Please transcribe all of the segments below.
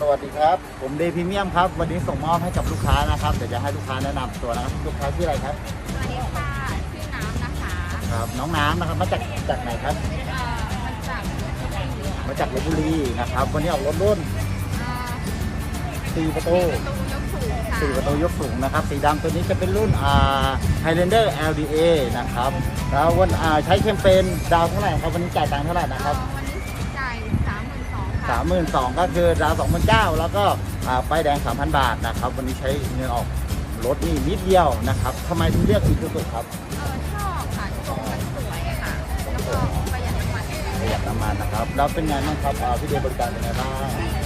สวัสดีครับ ผมเดย์พรีเมียมครับ วันนี้ส่งมอบให้กับลูกค้านะครับ เดี๋ยวจะให้ลูกค้าแนะนำตัวนะครับ ลูกค้าชื่ออะไรครับ สวัสดีค่ะชื่อน้ำนะคะครับ น้องน้ำนะครับ มาจากจากไหนครับ เอ่อมาจากลพบุรีมาจากลบบุรีนะครับ วันนี้ออกรถรุ่นเอ่อสี่ประตูประตูยกสูงค่ะสี่ประตูยกสูงนะครับ สีดำตัวนี้จะเป็นรุ่นอ่า Highlander LDA นะครับ แล้ววันอ่าใช้แคมเปญดาวเท่าไหร่ครับ วันนี้จ่ายตังค์เท่าไหร่นะครับ เอ่อวัน สองค่ะสามหมื่นสองก็คือดาวสองพันเก้าแล้วก็อ่าป้ายแดงสามพันบาทนะครับ วันนี้ใช้เงินออกรถนี่นิดเดียวนะครับทำไมถึงเลือกอีซูซูครับเออชอบค่ะโชว์มันสวยค่ะแล้วก็ประหยัดน้ำมันประหยัดน้ำมันนะครับแล้วเป็นไงบ้างครับอ่าพี่เดย์บริการเป็นไงบ้าง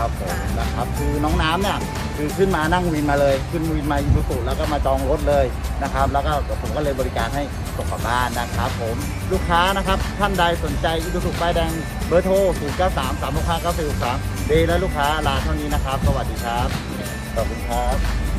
ครับผมนะครับคือน้องน้ำเนี่ยคือขึ้นมานั่งวินมาเลยขึ้นวินมาอีซูซูแล้วก็มาจองรถเลยนะครับ แล้วก็ผมก็เลยบริการให้ส่งกลับบ้านนะครับ ผมลูกค้านะครับท่านใดสนใจอีซูซูป้ายแดงเบอร์โทร0 9 3 3 6 5 9 4 6 3เดย์และลูกค้าลาเท่านี้นะครับ สวัสดีครับขอบคุณครับ